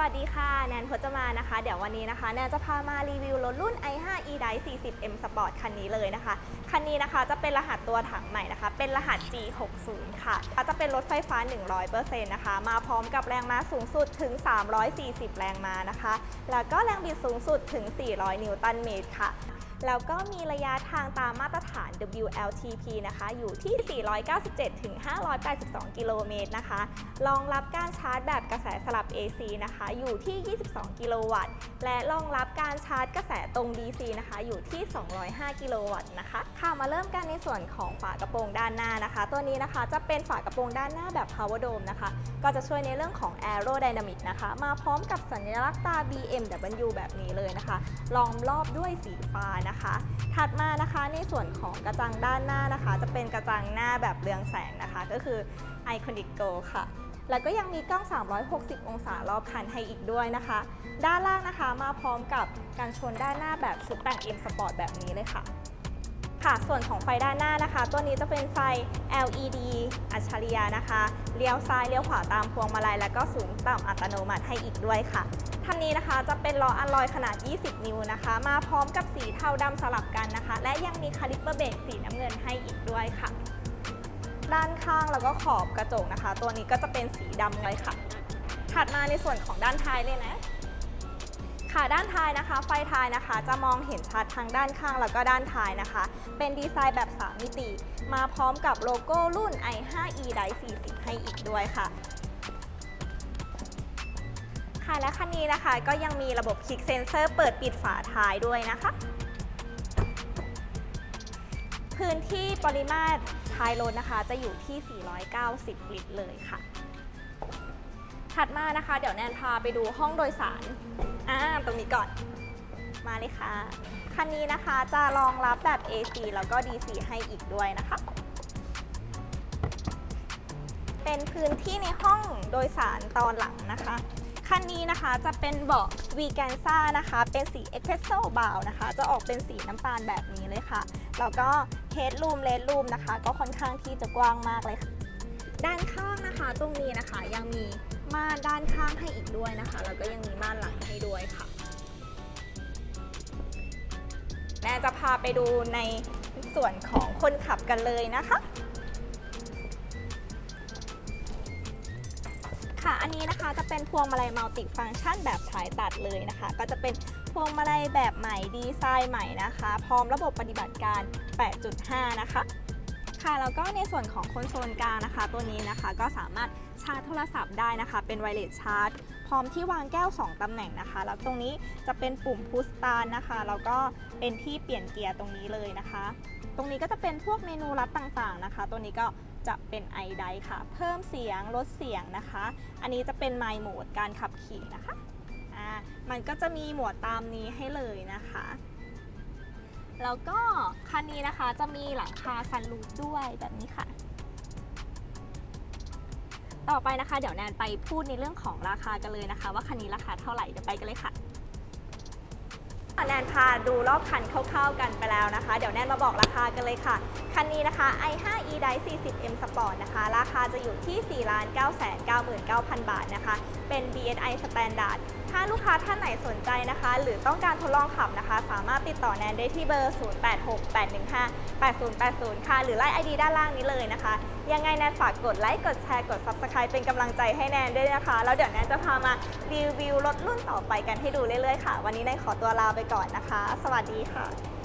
วัสดีค่ะ แนนพจมานะคะ เดี๋ยววันนี้นะคะ แนนจะพามารีวิวรถรุ่น i5 e-drive 40m sport คันนี้เลยนะคะ คันนี้นะคะจะเป็นรหัสตัวถังใหม่นะคะ เป็นรหัส G60 ค่ะจะเป็นรถไฟฟ้า 100%นะคะ มาพร้อมกับแรงม้าสูงสุดถึง 340 แรงม้านะคะ แล้วก็แรงบิดสูงสุดถึง 400 นิวตันเมตรค่ะ แล้วก็มีระยะทางตามมาตรฐาน WLTP นะคะ อยู่ที่ 497ถึง582 กิโลเมตรนะคะ รองรับการชาร์จแบบกระแสสลับ AC นะคะ อยู่ที่ 22 กิโลวัตต์ และรองรับการชาร์จกระแสตรง DC นะคะ อยู่ที่ 205 กิโลวัตต์นะคะ ค่ะ มาเริ่มกันในส่วนของฝากระโปรงด้านหน้านะคะ ตัวนี้นะคะจะเป็นฝากระโปรงด้านหน้าแบบ Power Dome นะคะ ก็จะช่วยในเรื่องของ Aerodynamic นะคะ มาพร้อมกับสัญลักษณ์ตา BMW แบบนี้เลยนะคะ ล้อมรอบด้วยสีฟ้านะคะ ถัดมานะคะในส่วนของกระจังด้านหน้านะคะ จะเป็นกระจังหน้าแบบเรืองแสงนะคะ ก็คือ Iconic Go ค่ะ แล้วก็ยังมีกล้อง 360 องศารอบคันให้อีกด้วยนะคะ ด้านล่างนะคะมาพร้อมกับการชนด้านหน้าแบบชุดแต่ง M Sport แบบนี้เลยค่ะ ค่ะ ส่วนของไฟด้านหน้านะคะ ตัวนี้จะเป็นไฟ LED อัจฉริยะนะคะ เลี้ยวซ้ายเลี้ยวขวาตามพวงมาลัย แล้วก็สูงต่ำอัตโนมัติให้อีกด้วยค่ะท่านนี้นะคะจะเป็นล้ออัลลอยขนาด 20 นิ้วนะคะ มาพร้อมกับสีเทาดำสลับกันนะคะ และยังมีคาลิปเปอร์เบรกสีน้ำเงินให้อีกด้วยค่ะ ด้านข้างแล้วก็ขอบกระจกนะคะ ตัวนี้ก็จะเป็นสีดำเลยค่ะ ถัดมาในส่วนของด้านท้ายเลยนะ ค่ะด้านท้ายนะคะ ไฟท้ายนะคะ จะมองเห็นชัดทั้งด้านข้างแล้วก็ด้านท้ายนะคะ เป็นดีไซน์แบบ 3 มิติ มาพร้อมกับโลโก้รุ่น i5e d i 40 ให้อีกด้วยค่ะค่ะและคันนี้นะคะก็ยังมีระบบคลิกเซนเซอร์เปิดปิดฝาท้ายด้วยนะคะ พื้นที่ปริมาตรท้ายรถนะคะ จะอยู่ที่ 490 ลิตรเลยค่ะ ถัดมานะคะ เดี๋ยวแนนพาไปดูห้องโดยสาร อ่าตรงนี้ก่อน มาเลยค่ะ คันนี้นะคะจะรองรับแบบ AC แล้วก็ DC ให้อีกด้วยนะคะ เป็นพื้นที่ในห้องโดยสารตอนหลังนะคะ คันนี้นะคะจะเป็นเบาะวีแกนซ่านะคะ เป็นสีเอ็กเพรสโซบาวนะคะ จะออกเป็นสีน้ำตาลแบบนี้เลยค่ะ แล้วก็เฮดรูมเลดรูมนะคะ ก็ค่อนข้างที่จะกว้างมากเลยค่ะด้านข้างนะคะ ตรงนี้นะคะยังมี ม่านด้านข้างให้อีกด้วยนะคะ แล้วก็ยังมีม่านหลังให้ด้วยค่ะแม่จะพาไปดูในส่วนของคนขับกันเลยนะคะ ค่ะอันนี้นะคะจะเป็นพวงมาลัยมัลติฟังก์ชันแบบสายตัดเลยนะคะ ก็จะเป็นพวงมาลัยแบบใหม่ดีไซน์ใหม่นะคะ พร้อมระบบปฏิบัติการ 8.5 นะคะ ค่ะแล้วก็ในส่วนของคอนโซลกลางนะคะ ตัวนี้นะคะก็สามารถชาร์จโทรศัพท์ได้นะคะ เป็นไวเลสชาร์จ พร้อมที่วางแก้ว 2 ตำแหน่งนะคะ แล้วตรงนี้จะเป็นปุ่มพุชตาร์นะคะแล้วก็เป็นที่เปลี่ยนเกียร์ตรงนี้เลยนะคะ ตรงนี้ก็จะเป็นพวกเมนูลัดต่างๆนะคะ ตัวนี้ก็จะเป็นไอไดค่ะ เพิ่มเสียงลดเสียงนะคะ อันนี้จะเป็นไมโหมดการขับขี่นะคะอ่ามันก็จะมีหมวดตามนี้ให้เลยนะคะ แล้วก็คันนี้นะคะจะมีหลังคาซันรูฟด้วยแบบนี้ค่ะ ต่อไปนะคะ เดี๋ยวแนนไปพูดในเรื่องของราคากันเลยนะคะ ว่าคันนี้ราคาเท่าไหร่เดี๋ยวไปกันเลยค่ะ แนนพาดูรอบคันคร่าวๆกันไปแล้วนะคะ เดี๋ยวแนนมาบอกราคากันเลยค่ะ คันนี้นะคะ i5 e drive 40m sport นะคะ ราคาจะอยู่ที่ 4 9 9 9 0 0 0 บาทนะคะ เป็น BSI standard ถ้าลูกค้าท่านไหนสนใจนะคะ หรือต้องการทดลองขับนะคะ สามารถติดต่อแนนได้ที่เบอร์ 0868158080 ค่ะ หรือไลน์ ID ด้านล่างนี้เลยนะคะ ยังไงแนนฝากกดไลค์ กดแชร์ กด Subscribe เป็นกำลังใจให้แนนด้วยนะคะ แล้วเดี๋ยวแนนจะพามารีวิวรถรุ่นต่อไปกันให้ดูเรื่อยๆค่ะ วันนี้แนนขอตัวลาไปก่อนนะคะ สวัสดีค่ะ